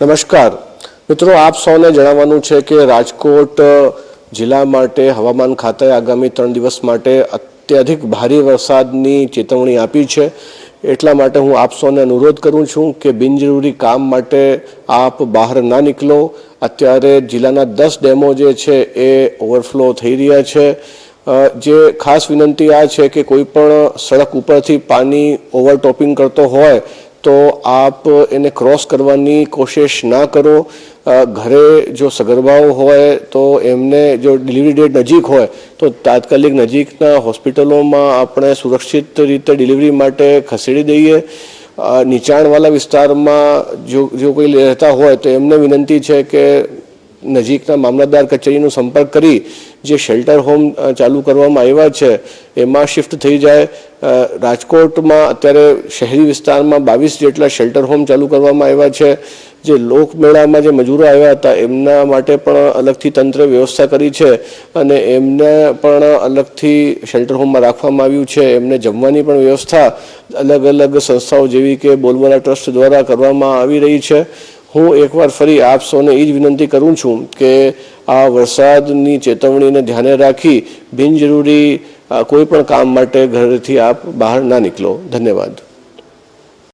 નમસ્કાર. મિત્રો, આપ સૌને જણાવવાનું છે કે રાજકોટ જિલ્લા માટે, હવામાન ખાતાએ આગામી ત્રણ દિવસ માટે અત્યધિક ભારે વરસાદની ચેતવણી આપી છે. એટલા માટે હું આપ સૌને અનુરોધ કરું છું કે બિનજરૂરી કામ માટે આપ બહાર ના નીકળો. અત્યારે જિલ્લાના દસ ડેમો જે છે એ ઓવરફ્લો થઈ રહ્યા છે. જે ખાસ વિનંતી આ છે કે કોઈ પણ સડક ઉપરથી પાણી ઓવરટોપિંગ કરતો હોય તો આપ એને ક્રોસ કરવાની કોશિશ ના કરો. ઘરે જો સગર્ભાઓ હોય તો એમને જો ડિલિવરી ડેટ નજીક હોય, તો તાત્કાલિક નજીકના હોસ્પિટલોમાં આપણે સુરક્ષિત રીતે ડિલિવરી માટે ખસેડી દઈએ. નીચાણવાળા વિસ્તારમાં જો જો કોઈ રહેતા હોય તો એમને વિનંતી છે કે નજીકના મામલતદાર કચેરીનો સંપર્ક કરી જે શેલ્ટર હોમ ચાલુ કરવામાં આવ્યા છે, એમાં શિફ્ટ થઈ જાય. રાજકોટમાં અત્યારે શહેરી વિસ્તારમાં બાવીસ જેટલા શેલ્ટર હોમ ચાલુ કરવામાં આવ્યા છે. જે લોકમેળામાં જે મજૂરો આવ્યા હતા, એમના માટે પણ અલગથી તંત્રે વ્યવસ્થા કરી છે અને એમને પણ અલગથી શેલ્ટર હોમમાં રાખવામાં આવ્યું છે. એમને જમવાની પણ વ્યવસ્થા અલગ અલગ સંસ્થાઓ જેવી કે બોલબોલા ટ્રસ્ટ દ્વારા કરવામાં આવી રહી છે. હું એકવાર ફરી આપ સૌને એ જ વિનંતી કરું છું કે આ વરસાદની ચેતવણીને ધ્યાને રાખી બિનજરૂરી કોઈ પણ કામ માટે ઘરેથી આપ બહાર ના નીકળો. ધન્યવાદ.